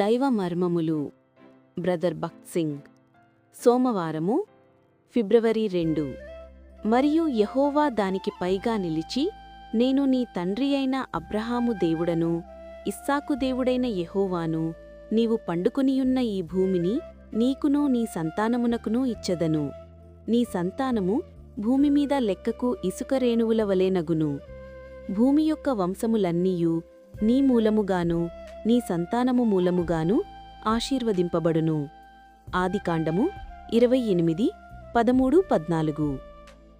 దైవ మర్మములు బ్రదర్ భక్త్ సింగ్. సోమవారము ఫిబ్రవరి రెండు. మరియు యహోవా దానికి పైగా నిలిచి నేను నీ తండ్రి అయిన అబ్రహాము దేవుడను ఇస్సాకు దేవుడైన యహోవాను నీవు పండుకొనియున్న ఈ భూమిని నీకును నీ సంతానమునకును ఇచ్చెదను. నీ సంతానము భూమి మీద లెక్కకు ఇసుక రేణువుల వలెనగును భూమి యొక్క వంశములన్నీయు నీ మూలముగాను నీ సంతానము మూలముగాను ఆశీర్వదింపబడును. ఆదికాండము ఇరవై ఎనిమిది పదమూడు పద్నాలుగు.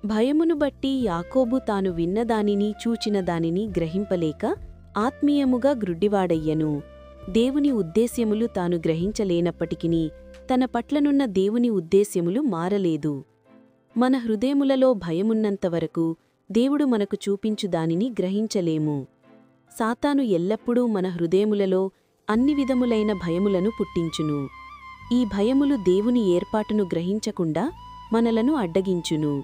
భయమును బట్టి యాకోబు తాను విన్నదానిని చూచిన దానిని గ్రహింపలేక ఆత్మీయముగా గ్రుడ్డివాడయ్యను. దేవుని ఉద్దేశ్యములు తాను గ్రహించలేనప్పటికినీ తన పట్లనున్న దేవుని ఉద్దేశ్యములు మారలేదు. మన హృదయములలో భయమున్నంతవరకు దేవుడు మనకు చూపించు దానిని గ్రహించలేము. సాతాను ఎల్లప్పుడూ మన హృదయములలో అన్ని విధములైన భయములను పుట్టించును. ఈ భయములు దేవుని ఏర్పాటును గ్రహించకుండా మనలను అడ్డగించును.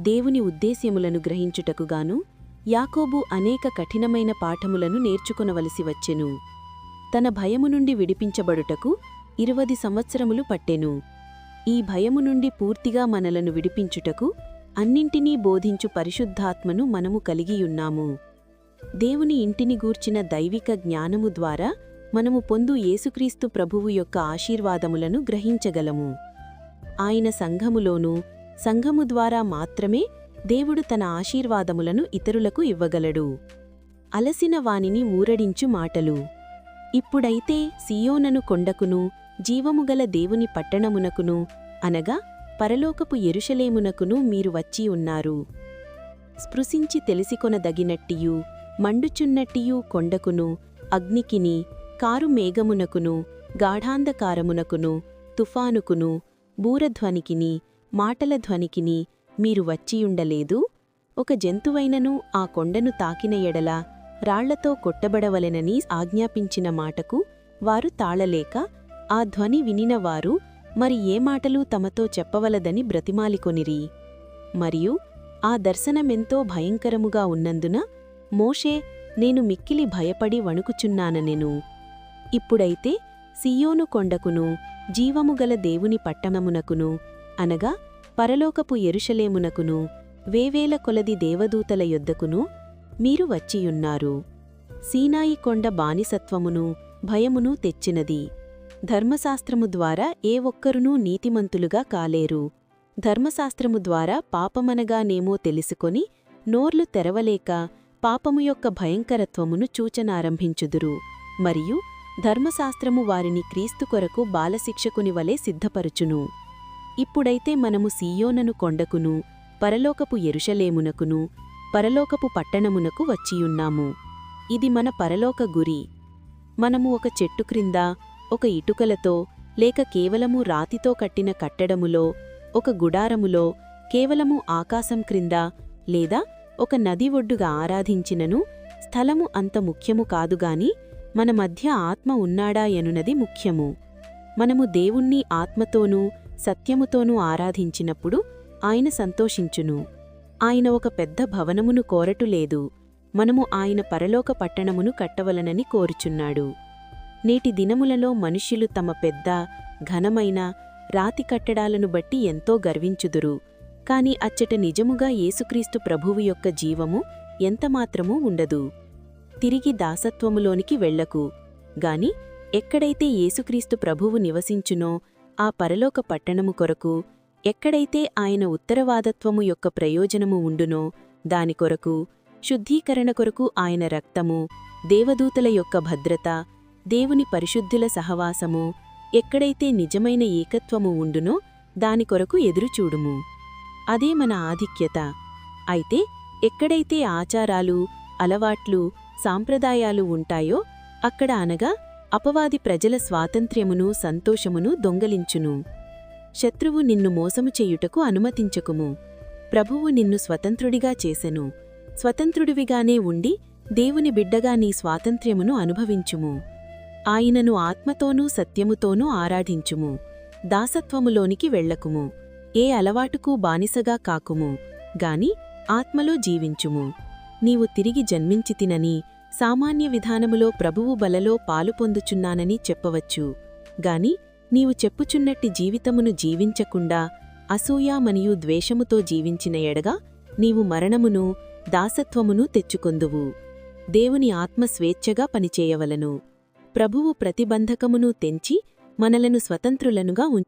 దేవుని ఉద్దేశ్యములను గ్రహించుటకుగాను యాకోబు అనేక కఠినమైన పాఠములను నేర్చుకొనవలసి వచ్చెను. తన భయము నుండి విడిపించబడుటకు ఇరువది సంవత్సరములు పట్టెను. ఈ భయము నుండి పూర్తిగా మనలను విడిపించుటకు అన్నింటినీ బోధించు పరిశుద్ధాత్మను మనము కలిగియున్నాము దేవుని ఇంటిని గూర్చిన దైవిక జ్ఞానము ద్వారా మనము పొందు యేసుక్రీస్తు ప్రభువు యొక్క ఆశీర్వాదములను గ్రహించగలము. ఆయన సంఘములోనూ సంఘము ద్వారా మాత్రమే దేవుడు తన ఆశీర్వాదములను ఇతరులకు ఇవ్వగలడు. అలసిన వానిని ఊరడించు మాటలు. ఇప్పుడైతే సియోనను కొండకును జీవముగల దేవుని పట్టణమునకును అనగా పరలోకపు ఎరుషలేమునకును మీరు వచ్చి ఉన్నారు. స్పృశించి తెలిసికొనదగినట్టియు మండుచున్నట్టియు కొండకును అగ్నికిని కారు మేఘమునకును గాఢాంధకారమునకును తుఫానుకును బూరధ్వనికిని మాటల ధ్వనికిని మీరు వచ్చియుండలేదు? ఒక జంతువైనను ఆ కొండను తాకిన ఎడల రాళ్ళతో కొట్టబడవలెనని ఆజ్ఞాపించిన మాటకు వారు తాళలేక ఆ ధ్వని వినినవారు మరి ఏ మాటలు తమతో చెప్పవలదని బ్రతిమాలికొనిరి. మరియు ఆ దర్శనమెంతో భయంకరముగా ఉన్నందున మోషే నేను మిక్కిలి భయపడి వణుకుచున్నాననెను. ఇప్పుడైతే సియోను కొండకును జీవముగల దేవుని పట్టణమునకును అనగా పరలోకపు ఎరుషలేమునకును వేవేల కొలది దేవదూతల యొద్దకును మీరు వచ్చియున్నారు. సీనాయి కొండ బానిసత్వమును భయమును తెచ్చినది. ధర్మశాస్త్రము ద్వారా ఏ ఒక్కరునూ నీతిమంతులుగా కాలేరు. ధర్మశాస్త్రము ద్వారా పాపమనగానేమో తెలుసుకొని నోర్లు తెరవలేక పాపము యొక్క భయంకరత్వమును చూచనారంభించుదురు మరియు ధర్మశాస్త్రము వారిని క్రీస్తు కొరకు బాలశిక్షకుని వలె సిద్ధపరుచును. ఇప్పుడైతే మనము సీయోనను కొండకును పరలోకపు ఎరుషలేమునకును పరలోకపు పట్టణమునకు వచ్చియున్నాము. ఇది మన పరలోక గురి. మనము ఒక చెట్టు క్రింద ఒక ఇటుకలతో లేక కేవలము రాతితో కట్టిన కట్టడములో ఒక గుడారములో కేవలము ఆకాశం క్రింద లేదా ఒక నది ఒడ్డుగా ఆరాధించినను స్థలము అంత ముఖ్యము కాదుగాని మన మధ్య ఆత్మ ఉన్నాడా ఎనున్నది ముఖ్యము. మనము దేవుణ్ణి ఆత్మతోనూ సత్యముతోనూ ఆరాధించినప్పుడు ఆయన సంతోషించును. ఆయన ఒక పెద్ద భవనమును కోరటులేదు మనము ఆయన పరలోక పట్టణమును కట్టవలనని కోరుచున్నాడు. నేటి దినములలో మనుష్యులు తమ పెద్ద ఘనమైన రాతి కట్టడాలను బట్టి ఎంతో గర్వించుదురు. కాని అచ్చట నిజముగా యేసుక్రీస్తు ప్రభువు యొక్క జీవము ఎంతమాత్రమూ ఉండదు. తిరిగి దాసత్వములోనికి వెళ్ళకు గాని ఎక్కడైతే యేసుక్రీస్తు ప్రభువు నివసించునో ఆ పరలోక పట్టణము కొరకు ఎక్కడైతే ఆయన ఉత్తరవాదత్వము యొక్క ప్రయోజనము ఉండునో దాని కొరకు శుద్ధీకరణ కొరకు ఆయన రక్తము దేవదూతల యొక్క భద్రత దేవుని పరిశుద్ధుల సహవాసము ఎక్కడైతే నిజమైన ఏకత్వము ఉండునో దాని కొరకు ఎదురుచూడుము. అదే మన ఆధిక్యత. అయితే ఎక్కడైతే ఆచారాలు అలవాట్లు సాంప్రదాయాలు ఉంటాయో అక్కడ అనగా అపవాది ప్రజల స్వాతంత్ర్యమును సంతోషమును దొంగలించును. శత్రువు నిన్ను మోసము చేయుటకు అనుమతించకుము. ప్రభువు నిన్ను స్వతంత్రుడిగా చేసెను. స్వతంత్రుడివిగానే ఉండి దేవుని బిడ్డగా నీ స్వాతంత్ర్యమును అనుభవించుము. ఆయనను ఆత్మతోనూ సత్యముతోనూ ఆరాధించుము. దాసత్వములోనికి వెళ్ళకుము. ఏ అలవాటుకు బానిసగా కాకుము గాని ఆత్మలో జీవించుము. నీవు తిరిగి జన్మించితినని సామాన్య విధానములో ప్రభువు బలలో పాలు పొందుచున్నానని చెప్పవచ్చు. గాని నీవు చెప్పుచున్నట్టి జీవితమును జీవించకుండా అసూయ మరియు ద్వేషముతో జీవించిన ఎడగా నీవు మరణమును దాసత్వమును తెచ్చుకొందువు. దేవుని ఆత్మ స్వేచ్ఛగా పనిచేయవలను. ప్రభువు ప్రతిబంధకమును తెంచి మనలను స్వతంత్రులనుగా ఉం